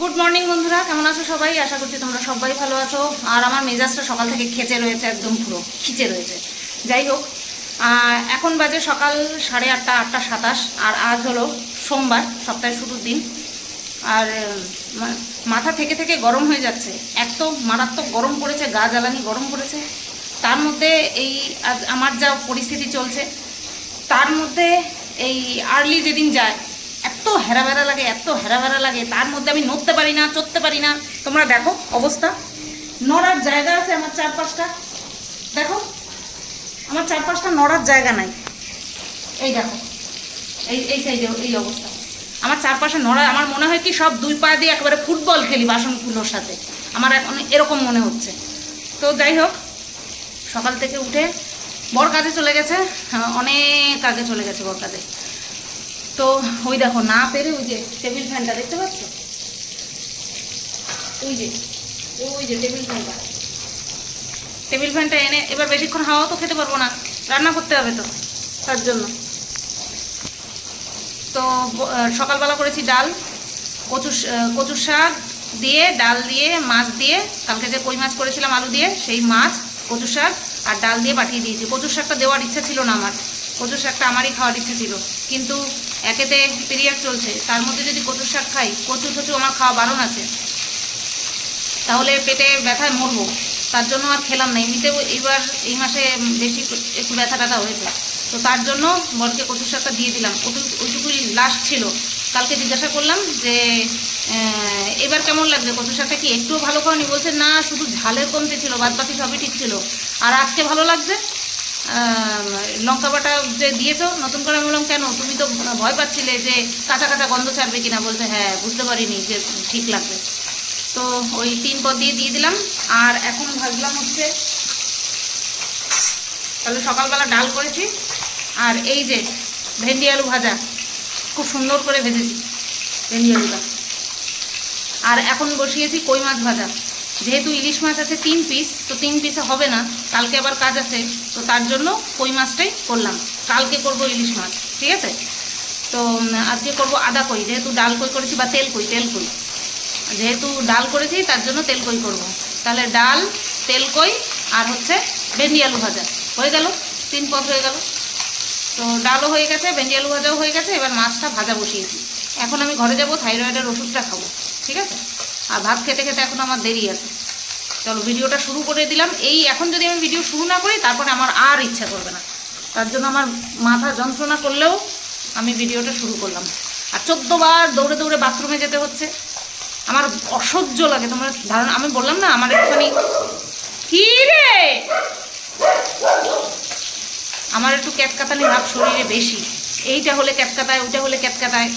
Good morning বন্ধুরা। কেমন আছো সবাই? আশা করছি তোমরা সবাই ভালো আছো। আর আমার মেজাজটা সকাল থেকে খেচে রয়েছে, একদম পুরো খিচে রয়েছে। যাই হোক এখন বাজে সকাল সাড়ে আটটা আটটা সাতাশ, আর আজ হলো সোমবার, সপ্তাহের শুরুর দিন। আর মাথা থেকে থেকে গরম হয়ে যাচ্ছে। এক তো মারাত্মক গরম পড়েছে, গা জ্বালানি গরম পড়েছে। তার মধ্যে এই আজ আমার যা পরিস্থিতি চলছে, তার মধ্যে এই আর্লি যেদিন যায় এত হেরাবেরা লাগে এত হেরাবেরা লাগে তার মধ্যে আমি নড়তে পারি না চড়তে পারি না। তোমরা দেখো অবস্থা। নড়ার জায়গা আছে আমার চারপাশটা। দেখো আমার চারপাশটা নড়ার জায়গা নাই। এই দেখো এই এই সাইডে এই অবস্থা। আমার চারপাশে নড়া আমার মনে হয় কি সব দুই পা দিয়ে একেবারে ফুটবল খেলি বাসনগুলোর সাথে। আমার এখন এরকম মনে হচ্ছে। তো যাই হোক সকাল থেকে উঠে বর কাজে চলে গেছে। হ্যাঁ, অনেক আগে চলে গেছে বর কাজে তো ওই দেখো, না পেরে ওই যে টেবিল ফ্যানটা দেখতে পাচ্ছ? ওই যে ওই যে টেবিল ফ্যানটা। টেবিল ফ্যানটা এনে এবার বেশিক্ষণ হাওয়া তো খেতে পারব না, রান্না করতে হবে তো তার জন্য। তো সকালবেলা করেছি ডাল, কচু কচু শাক দিয়ে, ডাল দিয়ে, মাছ দিয়ে, কালকে যে কই মাছ করেছিলাম আলু দিয়ে, সেই মাছ, কচু শাক আর ডাল দিয়ে পাঠিয়ে দিয়েছি। কচু শাকটা দেওয়ার ইচ্ছা ছিল না আমার। কচু শাকটা আমারই খাওয়ার ইচ্ছা ছিল। কিন্তু একেতে পিরিয়ড চলছে। তার মধ্যে যদি কচু শাক খাই, কচু টচু আমার খাওয়া বারণ আছে। তাহলে পেটে ব্যথায় মরবো। তার জন্য আর খেলাম না। এমনিতেও এইবার এই মাসে বেশি একটু ব্যথা ট্যাথা হয়েছে। তো তার জন্য বরকে কচু শাকটা দিয়ে দিলাম। ওইটুকুই লাস্ট ছিল। কালকে জিজ্ঞাসা করলাম যে এবার কেমন লাগছে? কচু শাকটা কি একটুও ভালো খাওয়ানি বলছে, না, শুধু ঝালের কমতে ছিল। বাদ বাকি সবই ঠিক ছিল। আর আজকে ভালো লাগছে? লঙ্কা বাটা যে দিয়েছ, নতুন করে বললাম, কেন? তুমি তো ভয় পাচ্ছিলে যে কাঁচা কাঁচা গন্ধ ছাড়বে কিনা? বলছে হ্যাঁ বুঝতে পারিনি যে ঠিক লাগবে। তো ওই তিন পদ দিয়ে দিয়ে দিলাম। আর এখন ভাজলাম হচ্ছে, তাহলে সকালবেলা ডাল করেছি। আর এই যে ভেন্ডি আলু ভাজা, খুব সুন্দর করে ভেজেছি ভেন্ডি আলুটা। আর এখন বসিয়েছি কই মাছ ভাজা। যেহেতু ইলিশ মাছ আছে তিন পিস তো তিন পিসে হবে না। কালকে আবার কাজ আছে, তো তার জন্য কই মাছটাই করলাম। কালকে করব ইলিশ মাছ, ঠিক আছে? তো আজকে করব আদা কই, যেহেতু ডাল কই করেছি বা তেল কই তেল কই। যেহেতু ডাল করেছি, তার জন্য তেল কই করব। তাহলে ডাল, তেল কই, আর হচ্ছে ভেন্ডি আলু ভাজা। হয়ে গেল? তিন পদ হয়ে গেল। তো ডালও হয়ে গেছে, ভেন্ডি আলু ভাজাও হয়ে গেছে, এবার মাছটা ভাজা বসিয়েছি। এখন আমি ঘরে যাব, থাইরয়েডের ওষুধটা খাব, ঠিক আছে? আর ভাত খেতে খেতে এখন আমার দেরি আছে। চলো, ভিডিওটা শুরু করে দিলাম। এই এখন যদি আমি ভিডিও শুরু না করি, তারপরে আমার আর ইচ্ছা করবে না। তার জন্য আমার মাথা যন্ত্রণা করলেও আমি ভিডিওটা শুরু করলাম। আর চোদ্দবার দৌড়ে দৌড়ে বাথরুমে যেতে হচ্ছে। আমার অসহ্য লাগে। তোমার ধারণা, আমি বললাম না, আমার একটুখানি কি রে? আমার একটু ক্যাতকাতানি ভাব শরীরে বেশি। এইটা হলে ক্যাতকাতায়, ওইটা হলে ক্যাতকাতায়।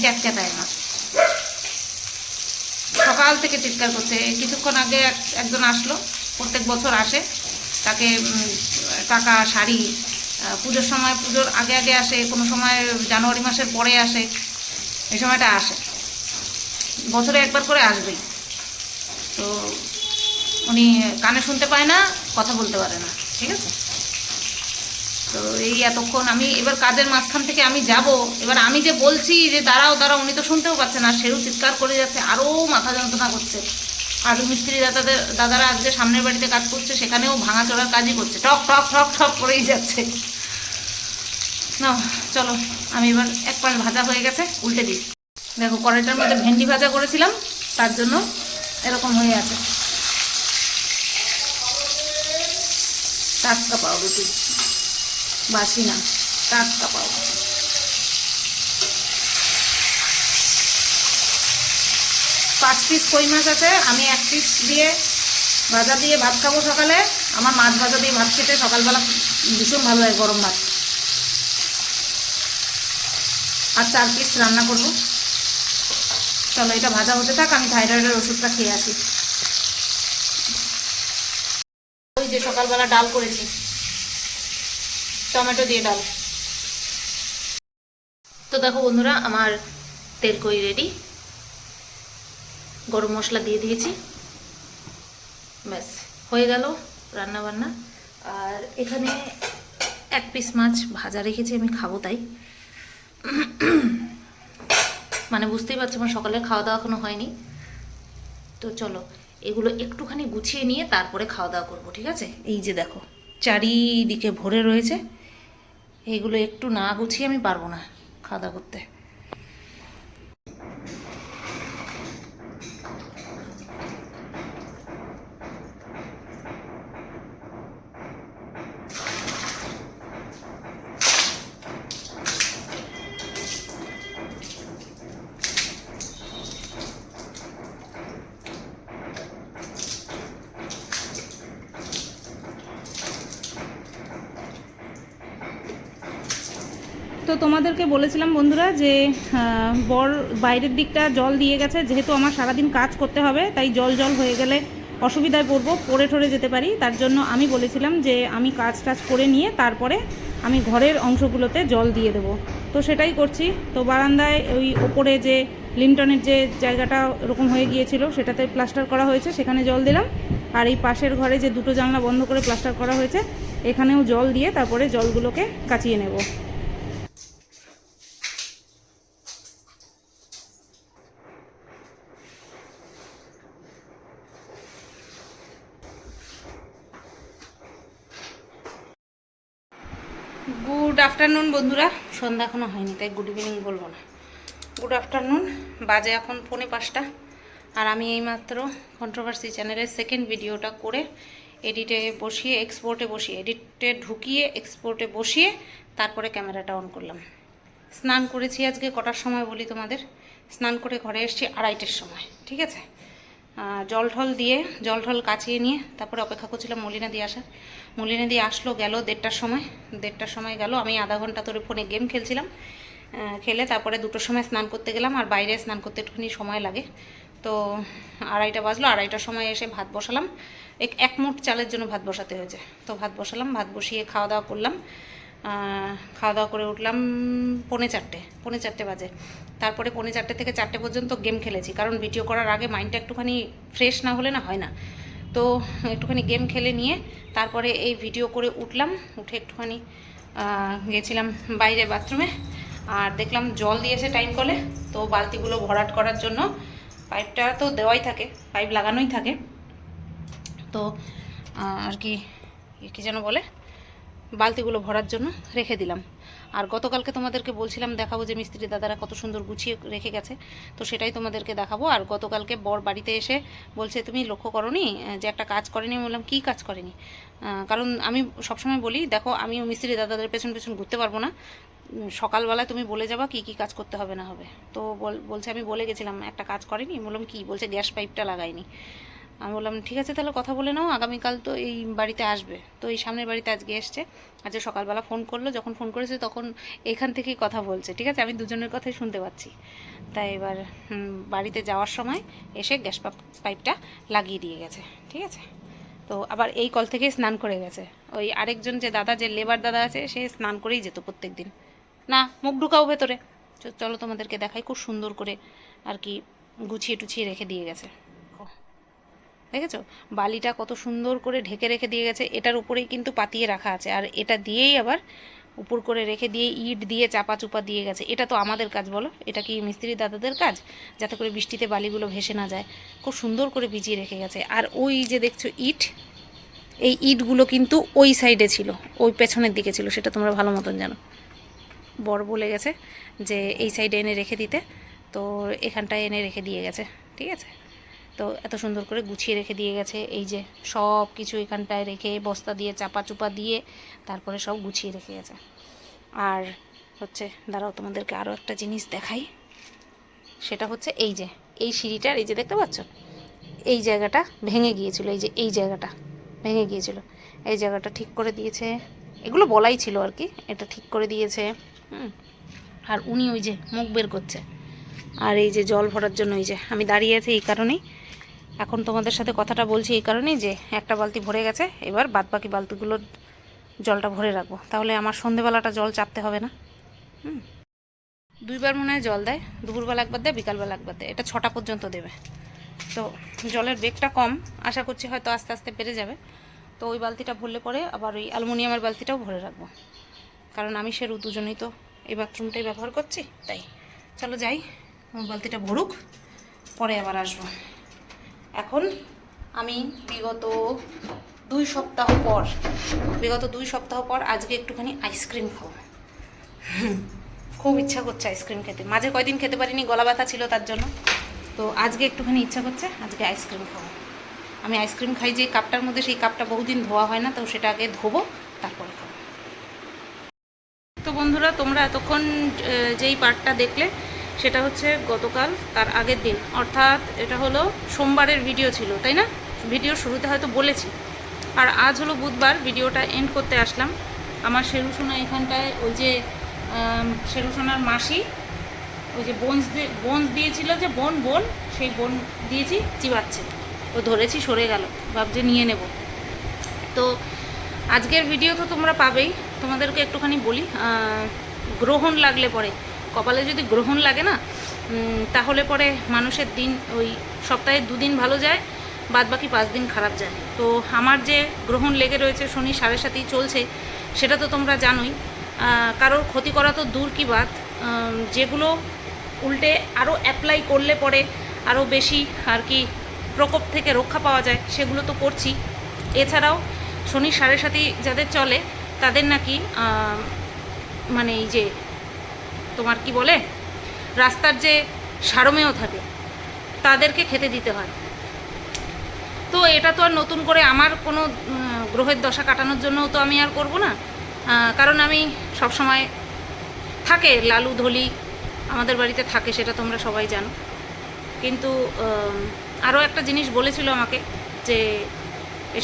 ক্যাতকাতায় না। সকাল থেকে চিৎকার করছে। কিছুক্ষণ আগে এক- একজন আসলো। প্রত্যেক বছর আসে। তাকে টাকা শাড়ি পুজোর সময়, পুজোর আগে আগে আসে, কোনো সময় জানুয়ারি মাসের পরে আসে, এই সময়টা আসে। বছরে একবার করে আসবেই। তো উনি কানে শুনতে পায় না, কথা বলতে পারে না। ঠিক আছে? তো এই এতক্ষণ আমি, এবার কাজের মাঝখান থেকে আমি যাব। এবার আমি যে বলছি যে দাঁড়াও দাঁড়াও, উনি তো শুনতেও পাচ্ছে না, সেও চিৎকার করে যাচ্ছে, আরও মাথা যন্ত্রণা করছে। আর মিস্ত্রি দাদাদের, দাদারা আজকে সামনের বাড়িতে কাজ করছে, সেখানেও ভাঙা চড়ার কাজই করছে। টক টক টক টক করেই যাচ্ছে। না, চলো, আমি এবার এক পাশ ভাজা হয়ে গেছে, উল্টে দিই। দেখো, কড়াইটার মধ্যে ভেন্ডি ভাজা করেছিলাম, তার জন্য এরকম হয়ে আছে। টাটকা পাউরুটি বাসি না টাটকা পাঁচ পিস কই মাছ আছে? আমি এক পিস দিয়ে ভাজা দিয়ে ভাত খাব সকালে। আমার মাছ ভাজা দিয়ে ভাত খেতে সকালবেলা ভীষণ ভালো লাগে গরম ভাত। আর চার পিস রান্না করব। চলো, এটা ভাজা হতে থাক, আমি থাইরয়েডের ওষুধটা খেয়ে আসি। ওই যে সকালবেলা ডাল করেছি। টমেটো দিয়ে ডাল। তো দেখো বন্ধুরা, আমার তেল কই রেডি গরম মশলা দিয়ে দিয়েছি। ব্যাস, হয়ে গেল রান্না বান্না আর এখানে এক পিস মাছ ভাজা রেখেছি, আমি খাব তাই। মানে বুঝতেই পারছ, আমার সকালে খাওয়া দাওয়া এখনও হয়নি। তো চলো, এগুলো একটুখানি গুছিয়ে নিয়ে তারপরে খাওয়া দাওয়া করব, ঠিক আছে? এই যে দেখো, চারিদিকে ভরে রয়েছে। এইগুলো একটু না গুছিয়ে আমি পারব না খাওয়া করতে। তো তোমাদেরকে বলেছিলাম বন্ধুরা যে বর বাইরের দিকটা জল দিয়ে গেছে, যেহেতু আমার সারাদিন কাজ করতে হবে, তাই জল জল হয়ে গেলে অসুবিধায় পড়ব, পড়ে ঠরে যেতে পারি। তার জন্য আমি বলেছিলাম যে, আমি কাজ টাজ করে নিয়ে তারপরে আমি ঘরের অংশগুলোতে জল দিয়ে দেবো। তো সেটাই করছি। তো বারান্দায় ওই ওপরে যে লিন্টনের যে জায়গাটা ওরকম হয়ে গিয়েছিল, সেটাতে প্লাস্টার করা হয়েছে, সেখানে জল দিলাম। আর এই পাশের ঘরে যে দুটো জানলা বন্ধ করে প্লাস্টার করা হয়েছে, এখানেও জল দিয়ে তারপরে জলগুলোকে কাচিয়ে নেব গুড আফটারনুন বন্ধুরা, সন্ধ্যা এখনও হয়নি, তাই গুড ইভিনিং বলব না। গুড আফটারনুন বাজে এখন পৌনে পাঁচটা। আর আমি এইমাত্র কন্ট্রোভার্সি চ্যানেলের সেকেন্ড ভিডিওটা করে এডিটে বসিয়ে এক্সপোর্টে বসিয়ে এডিটে ঢুকিয়ে এক্সপোর্টে বসিয়ে তারপরে ক্যামেরাটা অন করলাম। স্নান করেছি আজকে কটার সময় বলি তোমাদের? স্নান করে ঘরে এসেছি আড়াইটের সময়, ঠিক আছে? জল ঢল দিয়ে, জল ঢল কাচিয়ে নিয়ে তারপরে অপেক্ষা করছিলাম মলিনা দিয়ে আসার। মলিনা দিয়ে আসলো, গেল দেড়টার সময়। দেড়টার সময় গেল, আমি আধা ঘণ্টা ধরে ফোনে গেম খেলছিলাম। খেলে তারপরে দুটোর সময় স্নান করতে গেলাম আর বাইরে স্নান করতে একটুখানি সময় লাগে। তো আড়াইটা বাজলো, আড়াইটার সময় এসে ভাত বসালাম। এক এক মুঠ চালের জন্য ভাত বসাতে হয়েছে। তো ভাত বসালাম, ভাত বসিয়ে খাওয়া দাওয়া করলাম। খাওয়া দাওয়া করে উঠলাম পৌনে চারটে পৌনে চারটে বাজে। তারপরে পৌনে চারটে থেকে চারটে পর্যন্ত গেম খেলেছি, কারণ ভিডিও করার আগে মাইন্ডটা একটুখানি ফ্রেশ না হলে না হয় না। তো একটুখানি গেম খেলে নিয়ে তারপরে এই ভিডিও করে উঠলাম, উঠে একটুখানি গেছিলাম বাইরে বাথরুমে আর দেখলাম জল দিয়েছে টাইম কলে। তো বালতিগুলো ভরাট করার জন্য পাইপটা তো দেওয়াই থাকে পাইপ লাগানোই থাকে। তো আর কি কি যেন বলে? বালতিগুলো ভরার জন্য রেখে দিলাম। আর গতকালকে তোমাদেরকে বলছিলাম দেখাবো যে মিস্ত্রি দাদারা কত সুন্দর গুছিয়ে রেখে গেছে, তো সেটাই তোমাদেরকে দেখাবো। আর গতকালকে বর বাড়িতে এসে বলছে, তুমি লক্ষ্য করনি যে একটা কাজ করেনি? বললাম, কী কাজ করেনি? কারণ আমি সবসময় বলি, দেখো আমি মিস্ত্রি দাদাদের পেছন পেছন ঘুরতে পারব না। সকালবেলায় তুমি বলে যাবা কি কি কাজ করতে হবে না হবে। তো বলছে, আমি বলে গেছিলাম, একটা কাজ করেনি? বললাম, কি? বলছে, গ্যাস পাইপটা লাগাইনি। আমি বললাম, ঠিক আছে, তাহলে কথা বলে নাও, আগামীকাল তো এই বাড়িতে আসবে। তো এই সামনের বাড়িতে আজকে এসছে। আজকে সকালবেলা ফোন করল, যখন ফোন করেছে তখন এখান থেকেই কথা বলছে, ঠিক আছে, আমি দুজনের কথাই শুনতে পাচ্ছি। তাই এবার বাড়িতে যাওয়ার সময় এসে গ্যাস পাইপটা লাগিয়ে দিয়ে গেছে, ঠিক আছে? তো আবার এই কল থেকে স্নান করে গেছে। ওই আরেকজন যে দাদা, যে লেবার দাদা আছে, সে স্নান করেই যেত প্রত্যেক দিন না, মুখ ঢুকাও ভেতরে। চলো তোমাদেরকে দেখাই, খুব সুন্দর করে আর কি গুছিয়ে টুছিয়ে রেখে দিয়ে গেছে। দেখেছ? বালিটা কত সুন্দর করে ঢেকে রেখে দিয়ে গেছে। এটার উপরেই কিন্তু পাতিয়ে রাখা আছে। আর এটা দিয়েই আবার উপর করে রেখে দিয়ে ইট দিয়ে চাপা চুপা দিয়ে গেছে। এটা তো আমাদের কাজ, বলো? এটা কি মিস্ত্রি দাদাদের কাজ? যাতে করে বৃষ্টিতে বালিগুলো ভেসে না যায়। খুব সুন্দর করে ভিজিয়ে রেখে গেছে। আর ওই যে দেখছ ইট, এই ইটগুলো কিন্তু ওই সাইডে ছিল। ওই পেছনের দিকে ছিল। সেটা তোমরা ভালো মতন জানো। বর বলে গেছে যে, এই সাইডে এনে রেখে দিতে। তো এখানটায় এনে রেখে দিয়ে গেছে। ঠিক আছে? তো এত সুন্দর করে গুছিয়ে রেখে দিয়ে গেছে। এই যে সব কিছু এখানটায় রেখে বস্তা দিয়ে, চাপা চুপা দিয়ে তারপরে সব গুছিয়ে রেখে গেছে। আর হচ্ছে, দাঁড়াও তোমাদেরকে আরও একটা জিনিস দেখাই। সেটা হচ্ছে এই যে, এই সিঁড়িটার এই যে দেখতে পাচ্ছ? এই জায়গাটা ভেঙে গিয়েছিল, এই যে এই জায়গাটা ভেঙে গিয়েছিল। এই জায়গাটা ঠিক করে দিয়েছে। এগুলো বলাই ছিল আর কি, এটা ঠিক করে দিয়েছে। আর উনি ওই যে মুখ বের করছে। আর এই যে জল ভরার জন্য ওই যে আমি দাঁড়িয়ে আছি এই কারণেই। এখন তোমাদের সাথে কথাটা বলছি এই কারণেই যে একটা বালতি ভরে গেছে, এবার বাদ বাকি বালতিগুলোর জলটা ভরে রাখব। তাহলে আমার সন্ধেবেলাটা জল চাপতে হবে না। হুম। দুইবার মনে হয় জল দেয়, দুপুরবেলা একবার দেয়, বিকালবেলা একবার দেয়। এটা ছটা পর্যন্ত দেবে। তো জলের বেগটা কম, আশা করছি হয়তো আস্তে আস্তে বেড়ে যাবে। তো ওই বালতিটা ভরলে পরে আবার ওই অ্যালুমিনিয়ামের বালতিটাও ভরে রাখব। কারণ আমি সেরু দুজনেই তো এই বাথরুমটাই ব্যবহার করছি, তাই। চলো যাই, বালতিটা ভরুক, পরে আবার আসব। এখন আমি বিগত দুই সপ্তাহ পর, বিগত দুই সপ্তাহ পর আজকে একটুখানি আইসক্রিম খাব। খুব ইচ্ছা করছে আইসক্রিম খেতে। মাঝে কয়দিন খেতে পারিনি, গলা ব্যথা ছিল তার জন্য। তো আজকে একটুখানি ইচ্ছা করছে আজকে আইসক্রিম খাব। আমি আইসক্রিম খাই যে কাপটার মধ্যে, সেই কাপটা বহুদিন ধোয়া হয় না, তো সেটা আগে ধোবো, তারপরে খাব। তো বন্ধুরা, তোমরা এতক্ষণ যেই পার্টটা দেখলে সেটা হচ্ছে গতকাল, তার আগের দিন। অর্থাৎ এটা হলো সোমবারের ভিডিও ছিল, তাই না? ভিডিও শুরুতে হয়তো বলেছি। আর আজ হলো বুধবার, ভিডিওটা এন্ড করতে আসলাম। আমার শেরুসোনা এখানটায়, ওই যে শেরুসোনার মাসি, ওই যে বোনস বোনস দিয়েছিল যে বোন বোন, সেই বোন দিয়েছি, চিবাচ্ছে। ও ধরেছি, সরে গেল, ভাবছে নিয়ে নেব। তো আজকের ভিডিও তো তোমরা পাবেই। তোমাদেরকে একটুখানি বলি গ্রহণ লাগলে পরে। কপালে যদি গ্রহণ লাগে না তাহলে পরে মানুষের দিন ওই সপ্তাহে দুদিন ভালো যায় বাদ বাকি পাঁচ দিন খারাপ যায়। তো আমার যে গ্রহণ লেগে রয়েছে শনি সাড়ে সাথেই চলছে, সেটা তো তোমরা জানোই। কারোর ক্ষতি করা তো দূর কি বাদ যেগুলো উল্টে আরও অ্যাপ্লাই করলে পরে আরও বেশি আর কি প্রকোপ থেকে রক্ষা পাওয়া যায়, সেগুলো তো করছি। এছাড়াও শনি সাড়ে সাথে যাদের চলে, তাদের নাকি মানে এই যে তোমার কি বলে? রাস্তার যে সারমেয় থাকে, তাদেরকে খেতে দিতে হয়। তো এটা তো আর নতুন করে আমার কোনো গ্রহের দশা কাটানোর জন্যও তো আমি আর করব না। কারণ আমি সব সময় থাকে, লালু ধলি আমাদের বাড়িতে থাকে, সেটা তোমরা সবাই জানো। কিন্তু আরও একটা জিনিস বলেছিল আমাকে যে,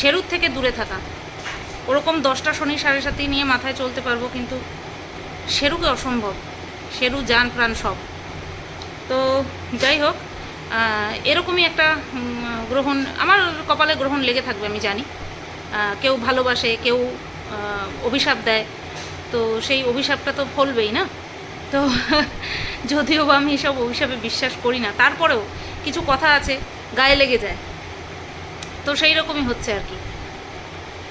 শেরুর থেকে দূরে থাকা। ওরকম দশটা শনি সাড়ে সাথে নিয়ে মাথায় চলতে পারব, কিন্তু শেরুকে অসম্ভব। শেরু যান, প্রাণ সব। তো যাই হোক এরকমই একটা গ্রহণ, আমার কপালে গ্রহণ লেগে থাকবে, আমি জানি। কেউ ভালোবাসে, কেউ অভিশাপ দেয়। তো সেই অভিশাপটা তো ফলবেই না? তো যদিও বা আমি এসব অভিশাপে বিশ্বাস করি না, তারপরেও কিছু কথা আছে, গায়ে লেগে যায়। তো সেই রকমই হচ্ছে আর কি।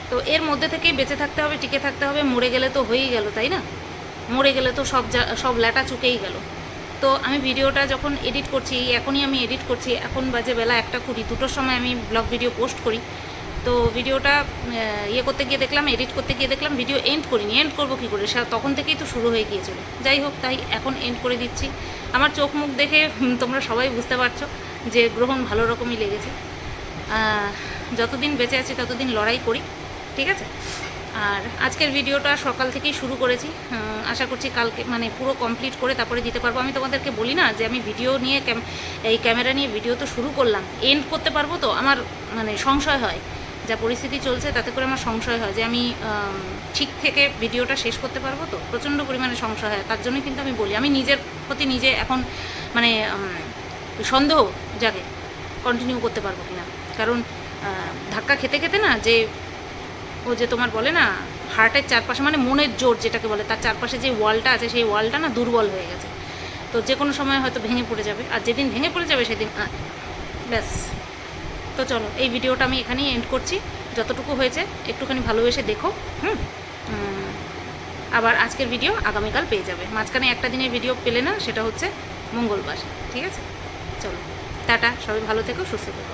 তো এর মধ্যে থেকেই বেঁচে থাকতে হবে, টিকে থাকতে হবে, মরে গেলে তো হয়েই গেল, তাই না? মরে গেলে তো সব সব ল্যাটা চুকেই গেল। তো আমি ভিডিওটা যখন এডিট করছি, এখনই আমি এডিট করছি, এখন বাজে বেলা একটা কুড়ি, দুটোর সময় আমি ব্লগ ভিডিও পোস্ট করি। তো ভিডিওটা ইয়ে করতে গিয়ে দেখলাম এডিট করতে গিয়ে দেখলাম ভিডিও এন্ড করিনি। এন্ড করব কী করে? তখন থেকেই তো শুরু হয়ে গিয়েছিল। যাই হোক, তাই এখন এন্ড করে দিচ্ছি। আমার চোখ মুখ দেখে তোমরা সবাই বুঝতে পারছ যে গ্রহণ ভালো রকমই লেগেছে। যতদিন বেঁচে আছি, ততদিন লড়াই করি। ঠিক আছে? আর আজকের ভিডিওটা সকাল থেকেই শুরু করেছি। আশা করছি কালকে মানে পুরো কমপ্লিট করে তারপরে দিতে পারব। আমি তোমাদেরকে বলি না যে আমি ভিডিও নিয়ে এই ক্যামেরা নিয়ে ভিডিও তো শুরু করলাম। এন্ড করতে পারব তো আমার মানে সংশয় হয়। যা পরিস্থিতি চলছে তাতে করে আমার সংশয় হয় যে আমি ঠিক থেকে ভিডিওটা শেষ করতে পারব তো? প্রচণ্ড পরিমাণে সংশয় হয়। তার জন্যই কিন্তু আমি বলি, আমি নিজের প্রতি নিজে এখন মানে সন্দেহ জাগে কন্টিনিউ করতে পারব কিনা। কারণ ধাক্কা খেতে খেতে না যে ও যে তোমার বলে না হার্টের চারপাশে মানে মনের জোর যেটাকে বলে, তার চারপাশে যে ওয়ালটা আছে, সেই ওয়ালটা না দুর্বল হয়ে গেছে। তো যে কোনো সময় হয়তো ভেঙে পড়ে যাবে। আর যেদিন ভেঙে পড়ে যাবে সেদিন ব্যাস। তো চলো, এই ভিডিওটা আমি এখানেই এন্ড করছি। যতটুকু হয়েছে, একটুখানি ভালোবেসে দেখো, হুম? আবার আজকের ভিডিও আগামীকাল পেয়ে যাবে। মাঝখানে একটা দিনের ভিডিও পেলে না, সেটা হচ্ছে মঙ্গলবার, ঠিক আছে? চলো, টাটা, সবাই ভালো থেকো, সুস্থ থেকো।